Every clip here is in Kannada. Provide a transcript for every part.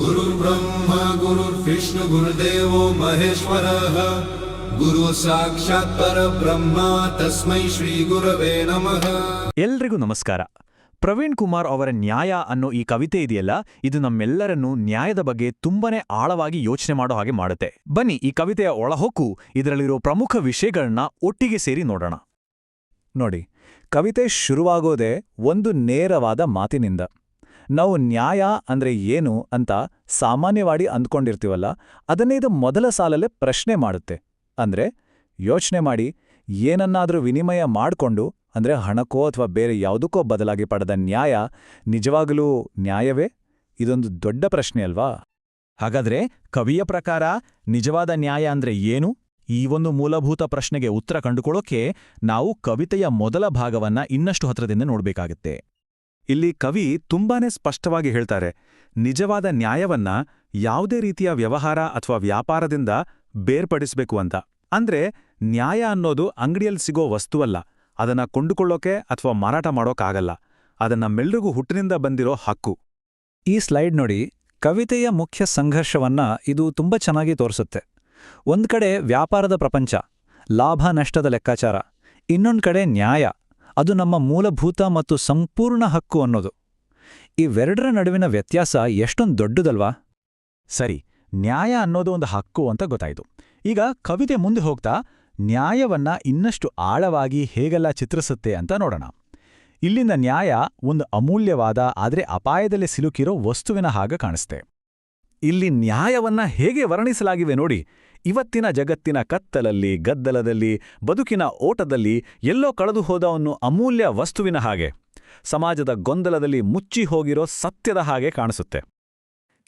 गुरुर्ब्रह्मा गुरुर्विष्णु गुरुदेवो महेश्वरः गुरु साक्षात् परब्रह्म तस्मै श्रीगुरवे नमः ಎಲ್ರಿಗೂ ನಮಸ್ಕಾರ ಪ್ರವೀಣ್ ಕುಮಾರ್ ಅವರ ನ್ಯಾಯ ಅನ್ನೋ ಈ ಕವಿತೆ ಇದೆಯಲ್ಲ ಇದು ನಮ್ಮೆಲ್ಲರನ್ನೂ ನ್ಯಾಯದ ಬಗ್ಗೆ ತುಂಬಾನೇ ಆಳವಾಗಿ ಯೋಚನೆ ಮಾಡೋ ಹಾಗೆ ಮಾಡುತ್ತೆ ಬನ್ನಿ ಈ ಕವಿತೆಯ ಒಳಹೊಕ್ಕು ಇದರಲ್ಲಿರೋ ಪ್ರಮುಖ ವಿಷಯಗಳನ್ನ ಒಟ್ಟಿಗೆ ಸೇರಿ ನೋಡೋಣ ನೋಡಿ ಕವಿತೆ ಶುರುವಾಗೋದೇ ಒಂದು ನೇರವಾದ ಮಾತಿನಿಂದ ನಾವು ನ್ಯಾಯ ಅಂದ್ರೆ ಏನು ಅಂತ ಸಾಮಾನ್ಯವಾಗಿ ಅಂದ್ಕೊಂಡಿರ್ತೀವಲ್ಲ, ಅದನ್ನೇ ಇದು ಮೊದಲ ಸಾಲಲ್ಲೇ ಪ್ರಶ್ನೆ ಮಾಡುತ್ತೆ. ಅಂದ್ರೆ ಯೋಚನೆ ಮಾಡಿ, ಏನನ್ನಾದರೂ ವಿನಿಮಯ ಮಾಡ್ಕೊಂಡು, ಅಂದ್ರೆ ಹಣಕ್ಕೋ ಅಥವಾ ಬೇರೆ ಯಾವುದಕ್ಕೋ ಬದಲಾಗಿ ಪಡೆದ ನ್ಯಾಯ ನಿಜವಾಗಲೂ ನ್ಯಾಯವೇ? ಇದೊಂದು ದೊಡ್ಡ ಪ್ರಶ್ನೆ ಅಲ್ವಾ? ಹಾಗಾದ್ರೆ ಕವಿಯ ಪ್ರಕಾರ ನಿಜವಾದ ನ್ಯಾಯ ಅಂದ್ರೆ ಏನು? ಈ ಒಂದು ಮೂಲಭೂತ ಪ್ರಶ್ನೆಗೆ ಉತ್ತರ ಕಂಡುಕೊಳ್ಳೋಕೆ ನಾವು ಕವಿತೆಯ ಮೊದಲ ಭಾಗವನ್ನ ಇನ್ನಷ್ಟು ಹತ್ರದಿಂದ ನೋಡ್ಬೇಕಾಗತ್ತೆ. ಇಲ್ಲಿ ಕವಿ ತುಂಬಾನೇ ಸ್ಪಷ್ಟವಾಗಿ ಹೇಳ್ತಾರೆ, ನಿಜವಾದ ನ್ಯಾಯವನ್ನ ಯಾವುದೇ ರೀತಿಯ ವ್ಯವಹಾರ ಅಥವಾ ವ್ಯಾಪಾರದಿಂದ ಬೇರ್ಪಡಿಸಬೇಕು ಅಂತ. ಅಂದ್ರೆ ನ್ಯಾಯ ಅನ್ನೋದು ಅಂಗಡಿಯಲ್ಲಿ ಸಿಗೋ ವಸ್ತುವಲ್ಲ, ಅದನ್ನ ಕೊಂಡುಕೊಳ್ಳೋಕೆ ಅಥವಾ ಮಾರಾಟ ಮಾಡೋಕ್ಕಾಗಲ್ಲ ಅದನ್ನ ಮೆಲ್ರಿಗೂ ಹುಟ್ಟಿನಿಂದ ಬಂದಿರೋ ಹಕ್ಕು. ಈ ಸ್ಲೈಡ್ ನೋಡಿ, ಕವಿತೆಯ ಮುಖ್ಯ ಸಂಘರ್ಷವನ್ನ ಇದು ತುಂಬಾ ಚೆನ್ನಾಗಿ ತೋರಿಸುತ್ತೆ. ಒಂದ್ ಕಡೆ ವ್ಯಾಪಾರದ ಪ್ರಪಂಚ, ಲಾಭ ನಷ್ಟದ ಲೆಕ್ಕಾಚಾರ, ಇನ್ನೊಂದು ಕಡೆ ನ್ಯಾಯ ಅದು ನಮ್ಮ ಮೂಲಭೂತ ಮತ್ತು ಸಂಪೂರ್ಣ ಹಕ್ಕು ಅನ್ನೋದು. ಇವೆರಡರ ನಡುವಿನ ವ್ಯತ್ಯಾಸ ಎಷ್ಟೊಂದು ದೊಡ್ಡದಲ್ವಾ? ಸರಿ, ನ್ಯಾಯ ಅನ್ನೋದು ಒಂದು ಹಕ್ಕು ಅಂತ ಗೊತ್ತಾಯ್ತು. ಈಗ ಕವಿತೆ ಮುಂದೆ ಹೋಗ್ತಾ, ನ್ಯಾಯವನ್ನ ಇನ್ನಷ್ಟು ಆಳವಾಗಿ ಹೇಗೆಲ್ಲ ಚಿತ್ರಿಸುತ್ತೆ ಅಂತ ನೋಡೋಣ. ಇಲ್ಲಿಂದ ನ್ಯಾಯ ಒಂದು ಅಮೂಲ್ಯವಾದ, ಆದರೆ ಅಪಾಯದಲ್ಲಿ ಸಿಲುಕಿರೋ ವಸ್ತುವಿನ ಹಾಗೆ ಕಾಣಿಸ್ತೆ. ಇಲ್ಲಿ ನ್ಯಾಯವನ್ನ ಹೇಗೆ ವರ್ಣಿಸಲಾಗಿವೆ ನೋಡಿ. ಇವತ್ತಿನ ಜಗತ್ತಿನ ಕತ್ತಲಲ್ಲಿ, ಗದ್ದಲದಲ್ಲಿ, ಬದುಕಿನ ಓಟದಲ್ಲಿ ಎಲ್ಲೋ ಕಳೆದು ಹೋದವನ್ನು ಅಮೂಲ್ಯ ವಸ್ತುವಿನ ಹಾಗೆ. ಸಮಾಜದ ಗೊಂದಲದಲ್ಲಿ ಮುಚ್ಚಿ ಹೋಗಿರೋ ಸತ್ಯದ ಹಾಗೆ ಕಾಣಿಸುತ್ತೆ.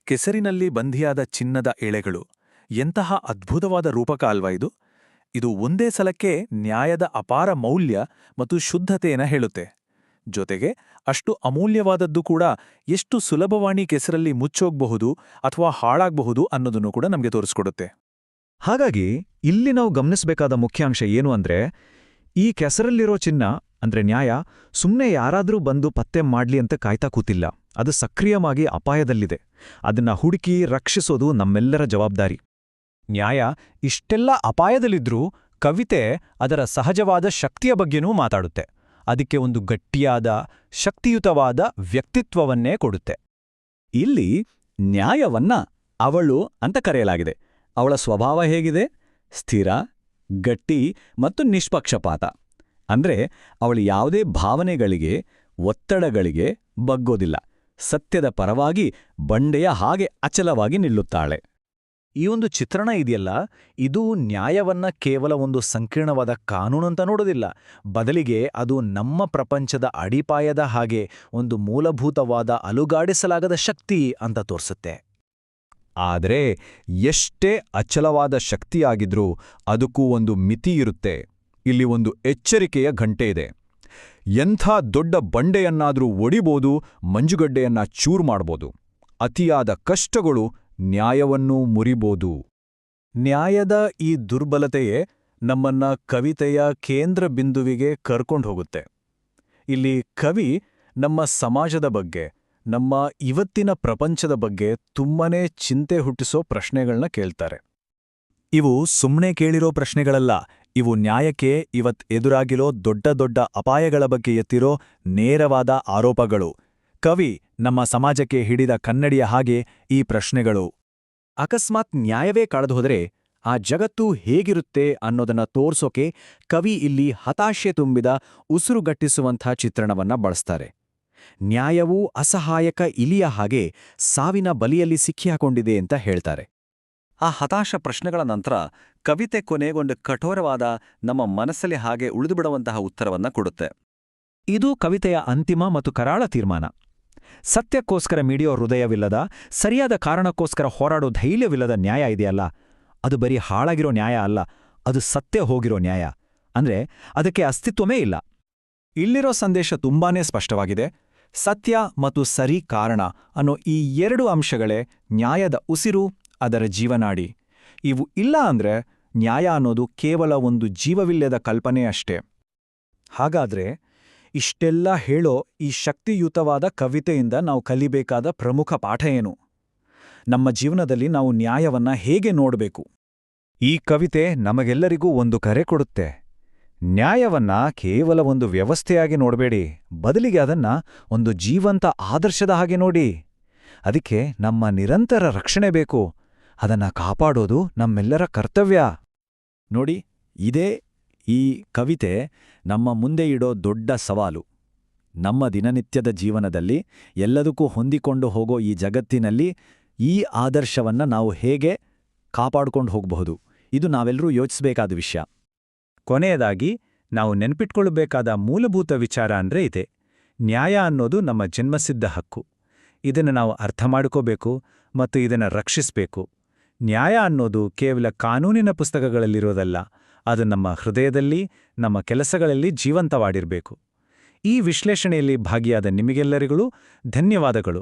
ಕೆಸರಿನಲ್ಲಿ ಬಂಧಿಯಾದ ಚಿನ್ನದ ಎಳೆಗಳು ಎಂತಹ ಅದ್ಭುತವಾದ ರೂಪಕ ಅಲ್ವಾ ಇದು? ಇದು ಒಂದೇ ಸಲಕ್ಕೆ ನ್ಯಾಯದ ಅಪಾರ ಮೌಲ್ಯ ಮತ್ತು ಶುದ್ಧತೆಯನ್ನು ಹೇಳುತ್ತೆ. ಜೊತೆಗೆ ಅಷ್ಟು ಅಮೂಲ್ಯವಾದದ್ದು ಕೂಡ ಎಷ್ಟು ಸುಲಭವಾಣಿ ಕೆಸರಲ್ಲಿ ಮುಚ್ಚೋಗ್ಬಹುದು ಅಥವಾ ಹಾಳಾಗಬಹುದು ಅನ್ನೋದನ್ನು ಕೂಡ ನಮಗೆ ತೋರಿಸ್ಕೊಡುತ್ತೆ. ಹಾಗಾಗಿ ಇಲ್ಲಿ ನಾವು ಗಮನಿಸಬೇಕಾದ ಮುಖ್ಯಾಂಶ ಏನು ಅಂದ್ರೆ ಈ ಕೆಸರಲ್ಲಿರೋ ಚಿನ್ನ ಅಂದ್ರೆ ನ್ಯಾಯ ಸುಮ್ಮನೆ ಯಾರಾದರೂ ಬಂದು ಪತ್ತೆ ಮಾಡ್ಲಿ ಅಂತ ಕಾಯ್ತಾ ಕೂತಿಲ್ಲ. ಅದು ಸಕ್ರಿಯವಾಗಿ ಅಪಾಯದಲ್ಲಿದೆ. ಅದನ್ನ ಹುಡುಕಿ ರಕ್ಷಿಸೋದು ನಮ್ಮೆಲ್ಲರ ಜವಾಬ್ದಾರಿ. ನ್ಯಾಯ ಇಷ್ಟೆಲ್ಲ ಅಪಾಯದಲ್ಲಿದ್ರೂ ಕವಿತೆ ಅದರ ಸಹಜವಾದ ಶಕ್ತಿಯ ಬಗ್ಗೆನೂ ಮಾತಾಡುತ್ತೆ. ಅದಕ್ಕೆ ಒಂದು ಗಟ್ಟಿಯಾದ, ಶಕ್ತಿಯುತವಾದ ವ್ಯಕ್ತಿತ್ವವನ್ನೇ ಕೊಡುತ್ತೆ. ಇಲ್ಲಿ ನ್ಯಾಯವನ್ನ ಅವಳು ಅಂತ ಕರೆಯಲಾಗಿದೆ. ಅವಳ ಸ್ವಭಾವ ಹೇಗಿದೆ? ಸ್ಥಿರ, ಗಟ್ಟಿ ಮತ್ತು ನಿಷ್ಪಕ್ಷಪಾತ. ಅಂದ್ರೆ ಅವಳು ಯಾವುದೇ ಭಾವನೆಗಳಿಗೆ, ಒತ್ತಡಗಳಿಗೆ ಬಗ್ಗೋದಿಲ್ಲ. ಸತ್ಯದ ಪರವಾಗಿ ಬಂಡೆಯ ಹಾಗೆ ಅಚಲವಾಗಿ ನಿಲ್ಲುತ್ತಾಳೆ. ಈ ಒಂದು ಚಿತ್ರಣ ಇದೆಯಲ್ಲ? ಇದು ನ್ಯಾಯವನ್ನ ಕೇವಲ ಒಂದು ಸಂಕೀರ್ಣವಾದ ಕಾನೂನಂತ ನೋಡೋದಿಲ್ಲ. ಬದಲಿಗೆ ಅದು ನಮ್ಮ ಪ್ರಪಂಚದ ಅಡಿಪಾಯದ ಹಾಗೆ ಒಂದು ಮೂಲಭೂತವಾದ ಅಲುಗಾಡಿಸಲಾಗದ ಶಕ್ತಿ ಅಂತ ತೋರಿಸುತ್ತೆ. ಆದರೆ ಎಷ್ಟೇ ಅಚಲವಾದ ಶಕ್ತಿಯಾಗಿದ್ರೂ ಅದಕ್ಕೂ ಒಂದು ಮಿತಿ ಇರುತ್ತೆ. ಇಲ್ಲಿ ಒಂದು ಎಚ್ಚರಿಕೆಯ ಘಂಟೆ ಇದೆ. ಎಂಥ ದೊಡ್ಡ ಬಂಡೆಯನ್ನಾದರೂ ಒಡಿಬೋದು, ಮಂಜುಗಡ್ಡೆಯನ್ನ ಚೂರು ಮಾಡ್ಬೋದು. ಅತಿಯಾದ ಕಷ್ಟಗಳು ನ್ಯಾಯವನ್ನೂ ಮುರಿಬೋದು. ನ್ಯಾಯದ ಈ ದುರ್ಬಲತೆಯೇ ನಮ್ಮನ್ನ ಕವಿತೆಯ ಕೇಂದ್ರ ಬಿಂದುವಿಗೆ ಕರ್ಕೊಂಡು ಹೋಗುತ್ತೆ. ಇಲ್ಲಿ ಕವಿ ನಮ್ಮ ಸಮಾಜದ ಬಗ್ಗೆ, ನಮ್ಮ ಇವತ್ತಿನ ಪ್ರಪಂಚದ ಬಗ್ಗೆ ತುಂಬನೇ ಚಿಂತೆ ಹುಟ್ಟಿಸೋ ಪ್ರಶ್ನೆಗಳನ್ನ ಕೇಳ್ತಾರೆ. ಇವು ಸುಮ್ಮನೆ ಕೇಳಿರೋ ಪ್ರಶ್ನೆಗಳಲ್ಲ, ಇವು ನ್ಯಾಯಕ್ಕೆ ಇವತ್ ಎದುರಾಗಿರೋ ದೊಡ್ಡ ದೊಡ್ಡ ಅಪಾಯಗಳ ಬಗ್ಗೆ ಎತ್ತಿರೋ ನೇರವಾದ ಆರೋಪಗಳು. ಕವಿ ನಮ್ಮ ಸಮಾಜಕ್ಕೆ ಹಿಡಿದ ಕನ್ನಡಿಯ ಹಾಗೆ ಈ ಪ್ರಶ್ನೆಗಳು. ಅಕಸ್ಮಾತ್ ನ್ಯಾಯವೇ ಕಳೆದುಹೋದರೆ ಆ ಜಗತ್ತು ಹೇಗಿರುತ್ತೆ ಅನ್ನೋದನ್ನ ತೋರ್ಸೋಕೆ ಕವಿ ಇಲ್ಲಿ ಹತಾಶೆ ತುಂಬಿದ ಉಸಿರುಗಟ್ಟಿಸುವಂಥ ಚಿತ್ರಣವನ್ನ ಬಳಸ್ತಾರೆ. ನ್ಯಾಯವು ಅಸಹಾಯಕ ಇಲಿಯ ಹಾಗೆ ಸಾವಿನ ಬಲಿಯಲ್ಲಿ ಸಿಕ್ಕಿಹಾಕೊಂಡಿದೆ ಅಂತ ಹೇಳ್ತಾರೆ. ಆ ಹತಾಶ ಪ್ರಶ್ನೆಗಳ ನಂತರ ಕವಿತೆ ಕೊನೆಗೊಂಡು ಕಠೋರವಾದ ನಮ್ಮ ಮನಸ್ಸಲ್ಲಿ ಹಾಗೆ ಉಳಿದುಬಿಡುವಂತಹ ಉತ್ತರವನ್ನ ಕೊಡುತ್ತೆ. ಇದು ಕವಿತೆಯ ಅಂತಿಮ ಮತ್ತು ಕರಾಳ ತೀರ್ಮಾನ. ಸತ್ಯಕ್ಕೋಸ್ಕರ ಮೀಡಿಯೋ ಹೃದಯವಿಲ್ಲದ, ಸರಿಯಾದ ಕಾರಣಕ್ಕೋಸ್ಕರ ಹೋರಾಡೋ ಧೈರ್ಯವಿಲ್ಲದ ನ್ಯಾಯ ಇದೆಯಲ್ಲ? ಅದು ಬರೀ ಹಾಳಾಗಿರೋ ನ್ಯಾಯ ಅಲ್ಲ, ಅದು ಸತ್ಯ ಹೋಗಿರೋ ನ್ಯಾಯ. ಅಂದ್ರೆ ಅದಕ್ಕೆ ಅಸ್ತಿತ್ವವೇ ಇಲ್ಲ. ಇಲ್ಲಿರೋ ಸಂದೇಶ ತುಂಬಾನೇ ಸ್ಪಷ್ಟವಾಗಿದೆ. ಸತ್ಯ ಮತ್ತು ಸರಿ ಕಾರಣ ಅನ್ನೋ ಈ ಎರಡು ಅಂಶಗಳೇ ನ್ಯಾಯದ ಉಸಿರು, ಅದರ ಜೀವನಾಡಿ. ಇವು ಇಲ್ಲ ಅಂದ್ರೆ ನ್ಯಾಯ ಅನ್ನೋದು ಕೇವಲ ಒಂದು ಜೀವವಿಲ್ಲದ ಕಲ್ಪನೆ ಅಷ್ಟೇ. ಹಾಗಾದ್ರೆ ಇಷ್ಟೆಲ್ಲ ಹೇಳೋ ಈ ಶಕ್ತಿಯುತವಾದ ಕವಿತೆಯಿಂದ ನಾವು ಕಲಿಬೇಕಾದ ಪ್ರಮುಖ ಪಾಠ ಏನು? ನಮ್ಮ ಜೀವನದಲ್ಲಿ ನಾವು ನ್ಯಾಯವನ್ನ ಹೇಗೆ ನೋಡಬೇಕು? ಈ ಕವಿತೆ ನಮಗೆಲ್ಲರಿಗೂ ಒಂದು ಕರೆ ಕೊಡುತ್ತೆ. ನ್ಯಾಯವನ್ನ ಕೇವಲ ಒಂದು ವ್ಯವಸ್ಥೆಯಾಗಿ ನೋಡಬೇಡಿ, ಬದಲಿಗೆ ಅದನ್ನ ಒಂದು ಜೀವಂತ ಆದರ್ಶದ ಹಾಗೆ ನೋಡಿ. ಅದಕ್ಕೆ ನಮ್ಮ ನಿರಂತರ ರಕ್ಷಣೆ ಬೇಕು. ಅದನ್ನ ಕಾಪಾಡೋದು ನಮ್ಮೆಲ್ಲರ ಕರ್ತವ್ಯ. ನೋಡಿ, ಇದೇ ಈ ಕವಿತೆ ನಮ್ಮ ಮುಂದೆ ಇಡೋ ದೊಡ್ಡ ಸವಾಲು. ನಮ್ಮ ದಿನನಿತ್ಯದ ಜೀವನದಲ್ಲಿ ಎಲ್ಲದಕ್ಕೂ ಹೊಂದಿಕೊಂಡು ಹೋಗೋ ಈ ಜಗತ್ತಿನಲ್ಲಿ ಈ ಆದರ್ಶವನ್ನು ನಾವು ಹೇಗೆ ಕಾಪಾಡ್ಕೊಂಡು ಹೋಗಬಹುದು, ಇದು ನಾವೆಲ್ಲರೂ ಯೋಚಿಸಬೇಕಾದ ವಿಷಯ. ಕೊನೆಯದಾಗಿ, ನಾವು ನೆನ್ಪಿಟ್ಕೊಳ್ಬೇಕಾದ ಮೂಲಭೂತ ವಿಚಾರ ಅಂದ್ರೆ ಇದೆ. ನ್ಯಾಯ ಅನ್ನೋದು ನಮ್ಮ ಜನ್ಮಸಿದ್ಧ ಹಕ್ಕು. ಇದನ್ನು ನಾವು ಅರ್ಥ ಮಾಡ್ಕೋಬೇಕು ಮತ್ತು ಇದನ್ನು ರಕ್ಷಿಸಬೇಕು. ನ್ಯಾಯ ಅನ್ನೋದು ಕೇವಲ ಕಾನೂನಿನ ಪುಸ್ತಕಗಳಲ್ಲಿರೋದಲ್ಲ ಅದು ನಮ್ಮ ಹೃದಯದಲ್ಲಿ ನಮ್ಮ ಕೆಲಸಗಳಲ್ಲಿ ಜೀವಂತವಾಡಿರಬೇಕು ಈ ವಿಶ್ಲೇಷಣೆಯಲ್ಲಿ ಭಾಗಿಯಾದ ನಿಮಗೆಲ್ಲರಿಗೂ ಧನ್ಯವಾದಗಳು.